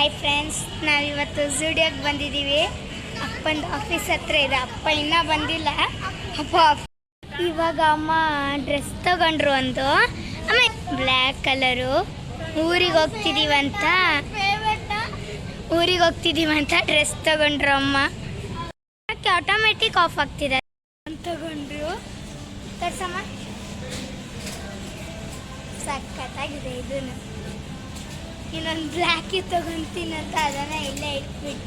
Hi friends ನಾವಿವತ್ತು ಝೂಡಿಯೋಗೆ ಬಂದಿದ್ದೀವಿ. ಅಪ್ಪಂದು office ಹತ್ರ ಇದೆ. ಅಪ್ಪ ಇನ್ನೂ ಬಂದಿಲ್ಲ. ಅಪ್ಪ ಇವಾಗ ಅಮ್ಮ ಡ್ರೆಸ್ ತಗೊಂಡ್ರು ಒಂದು ಆಮೇಲೆ ಬ್ಲ್ಯಾಕ್ ಕಲರು ಊರಿಗೆ ಹೋಗ್ತಿದ್ದೀವಂತ ಊರಿಗೆ ಹೋಗ್ತಿದ್ದೀವಂತ ಡ್ರೆಸ್ ತಗೊಂಡ್ರು ಅಮ್ಮ. ಯಾಕೆ ಆಟೋಮೆಟಿಕ್ ಆಫ್ ಆಗ್ತಿದೆ? ತಗೊಂಡ್ರು. ತರ್ಸಮ್ಮ. ಸಖತ್ತಾಗಿದೆ ಇದನ್ನು. ಇನ್ನೊಂದು ಬ್ಲ್ಯಾಕ್ ಅಂತ ಅದನ್ನ ಇಲ್ಲೇ ಇಟ್ಬಿಟ್ಟು.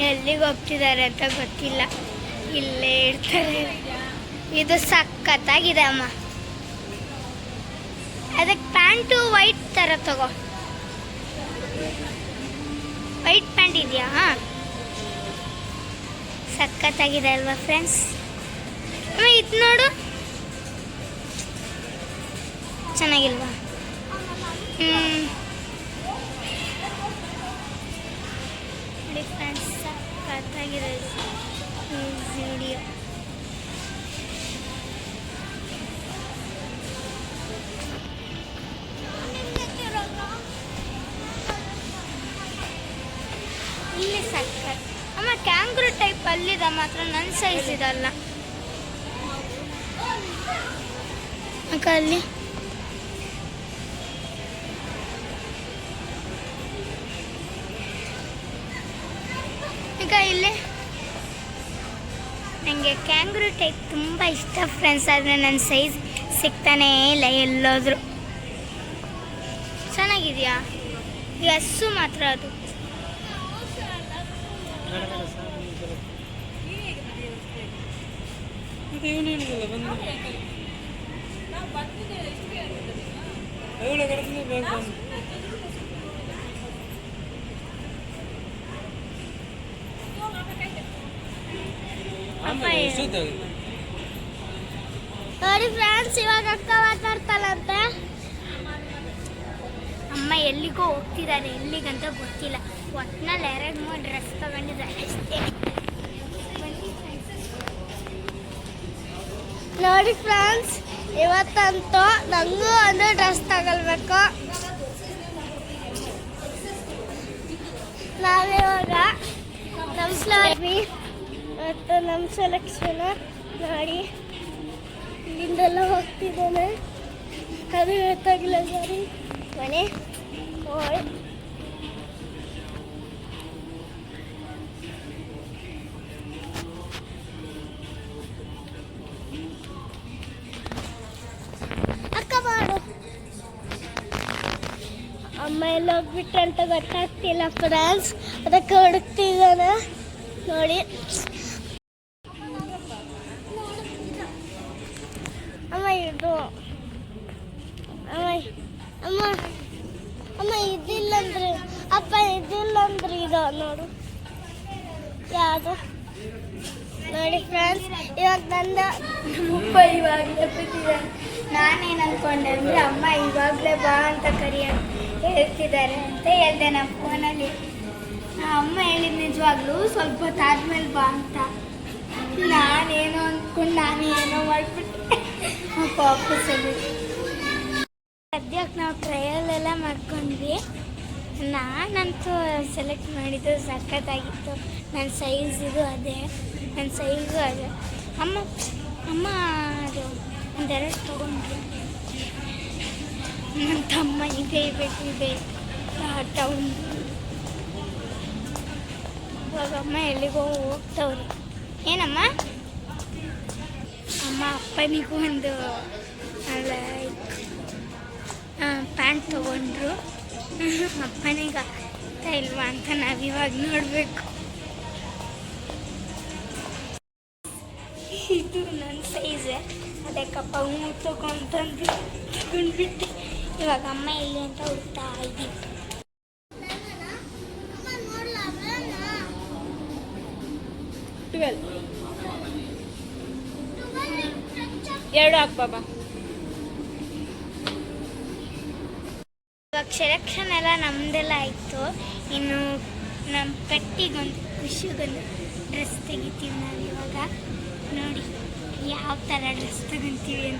ಎಲ್ಲಿಗೆ ಹೋಗ್ತಿದ್ದಾರೆ ಅಂತ ಗೊತ್ತಿಲ್ಲ. ಇಲ್ಲೇ ಇರ್ತಾರೆ. ಇದು ಸಖತ್ತಾಗಿದೆ ಅಮ್ಮ. ಅದಕ್ಕೆ ಪ್ಯಾಂಟು ವೈಟ್ ಥರ ತಗೋ. ವೈಟ್ ಪ್ಯಾಂಟ್ ಇದೆಯಾ? ಹಾಂ. ಸಖತ್ತಾಗಿದೆ ಅಲ್ವಾ ಫ್ರೆಂಡ್ಸ್ ಅಮ್ಮ, ಇದು ನೋಡು. ಚೆನ್ನಾಗಿಲ್ವಾ? ಫ್ರೆಂಡ್ಸ್ ಸಖತ್ತಾಗಿದೆ ವಿಡಿಯೋ ಇಲ್ಲಿ ಸಕ್ಕರ್ ಅಮ್ಮ ಕ್ಯಾಂಗ್ರೂ ಟೈಪ್ ಅಲ್ಲಿದೆ ಮಾತ್ರ ನನ್ನ ಸೈಜ್ ಇದಲ್ಲ. ಅಕ್ಕ ಅಲ್ಲಿ? ಈಗ ಇಲ್ಲಿ ನನಗೆ ಕ್ಯಾಂಗ್ರೂ ಟೈಪ್ ತುಂಬ ಇಷ್ಟ ಫ್ರೆಂಡ್ಸ್ ಆದರೆ ನನ್ನ ಸೈಜ್ ಸಿಗ್ತಾನೇ ಇಲ್ಲ ಎಲ್ಲೋದ್ರು. ಚೆನ್ನಾಗಿದೆಯಾ? ಎಸ್ಸು ಮಾತ್ರ ಅದು. ಮತ್ತೆ ನೋಡಿ ಫ್ರೆಂಡ್ಸ್, ಇವಾಗ ಅಕ್ಕ ಮಾತಾಡ್ತಾಳಂತೆ. ಅಮ್ಮ ಎಲ್ಲಿಗೋ ಹೋಗ್ತಿದ್ದಾರೆ ಎಲ್ಲಿಗಂತ ಗೊತ್ತಿಲ್ಲ. ಒಟ್ನಲ್ಲಿ ಎರಡು ಮೂರು ಡ್ರೆಸ್ ತಗೊಂಡಿದ್ದಾರೆ ಅಷ್ಟೇ. ನೋಡಿ ಫ್ರೆಂಡ್ಸ್, ಇವತ್ತಂತೂ ನಂಗೂ ಒಂದು ಡ್ರೆಸ್ ತಗೊಳ್ಬೇಕು. ನಾವಿವಾಗ ನಮ್ಮ ಮತ್ತು ನಮ್ಮ ಸೆಲೆಕ್ಷನ ಮಾಡಿ ಇಲ್ಲಿಂದೆಲ್ಲ ಹೋಗ್ತಿದ್ದಾನೆ. ಅದು ಗೊತ್ತಾಗಿಲ್ಲ ಸರಿ. ಮನೆ. ಹೋಯ್ ಅಮ್ಮ ಎಲ್ಲ ಹೋಗ್ಬಿಟ್ರೆ ಅಂತ ಗೊತ್ತಾಗ್ತಿಲ್ಲ ಫ್ರೆಂಡ್ಸ್ ಅದಕ್ಕೆ ಹುಡುಕ್ತಿದ್ದಾನೆ. ನೋಡಿ ಅಮ್ಮ ಇದು ಅಮ್ಮ ಅಮ್ಮ ಇದಿಲ್ಲ ಅಂದ್ರೆ ಅಪ್ಪ ಇದಿಲ್ಲ ಅಂದ್ರೆ ಇದು ನೋಡು. ಯಾವುದು? ನೋಡಿ ಫ್ರೆಂಡ್ಸ್ ಇವಾಗ ನಂದ ಅಪ್ಪ ಇವಾಗಲೇ ಬಿಟ್ಟಿದ್ದಾರೆ ನಾನೇನು ಅನ್ಕೊಂಡೆ ಅಂದರೆ, ಅಮ್ಮ ಇವಾಗಲೇ ಬಾ ಅಂತ ಕರಿಯ ಹೇಳ್ತಿದ್ದಾರೆ ಅಂತ ಹೇಳ್ದೆ ನಮ್ಮ ಫೋನಲ್ಲಿ. ಅಮ್ಮ ಹೇಳಿದ ನಿಜವಾಗ್ಲೂ ಸ್ವಲ್ಪ ಹೊತ್ತಾದ್ಮೇಲೆ ಬಾ ಅಂತ. ನಾನೇನೋ ಅಂದ್ಕೊಂಡು ನಾನು ಏನೋ ಮಾಡಿಬಿಟ್ಟೆ. ಅಪ್ಪ ಆಫೀಸಲ್ಲಿ ಸದ್ಯಕ್ಕೆ ನಾವು ಟ್ರಯಲ್ ಎಲ್ಲ ಮಾಡ್ಕೊಂಡ್ವಿ. ನಾನಂತೂ ಸೆಲೆಕ್ಟ್ ಮಾಡಿದ್ದು ಸಖತ್ತಾಗಿತ್ತು. ನನ್ನ ಸೈಜ್ ಇದು ಅದೇ. ನನ್ನ ಸೈಜು ಅದೇ. ಅಮ್ಮ ಅಮ್ಮ ಅದು ಒಂದೆರಡು ತೊಗೊಂಡ್ವಿ ನನ್ನ ತಮ್ಮ ಇದೆ ಬೇಕು ಇದೆ ಟೌನ್ ಇವಾಗ ಅಮ್ಮ ಎಲ್ಲಿಗೋ ಹೋಗ್ತವ್ರಿ. ಏನಮ್ಮ? ಅಮ್ಮ ಅಪ್ಪನಿಗೂ ಒಂದು ಲೈಕ್ ಪ್ಯಾಂಟ್ ತೊಗೊಂಡ್ರು. ಅಪ್ಪನಿಗೆ ಆಗ್ತಾ ಇಲ್ವಾ ಅಂತ ನಾವಿವಾಗ ನೋಡಬೇಕು. ಇದು ನನ್ನ ಸೈಜ್ ಅದಕ್ಕಪ್ಪ ಹೂ ತಗೊಂತಂದು ತಗೊಂಡ್ಬಿಟ್ಟು ಇವಾಗ ಅಮ್ಮ ಎಲ್ಲಿ ಅಂತ ಹುಡ್ತಾ ಇದ್ದೀವಿ ಎರಡು ಹಾಕ್ ಬಾಬಾ. ಇವಾಗ ಸೆಲೆಕ್ಷನ್ ಎಲ್ಲ ನಮ್ದೆಲ್ಲ ಆಯಿತು. ಇನ್ನು ನಮ್ಮ ಪೆಟ್ಟಿಗೊಂದು, ಖುಷಿಗೊಂದು ಡ್ರೆಸ್ ತೆಗಿತೀವಿ ನಾವು ಇವಾಗ ನೋಡಿ ಯಾವ ಥರ ಡ್ರೆಸ್ ತಗೊಂತೀವಿ ಅಂತ.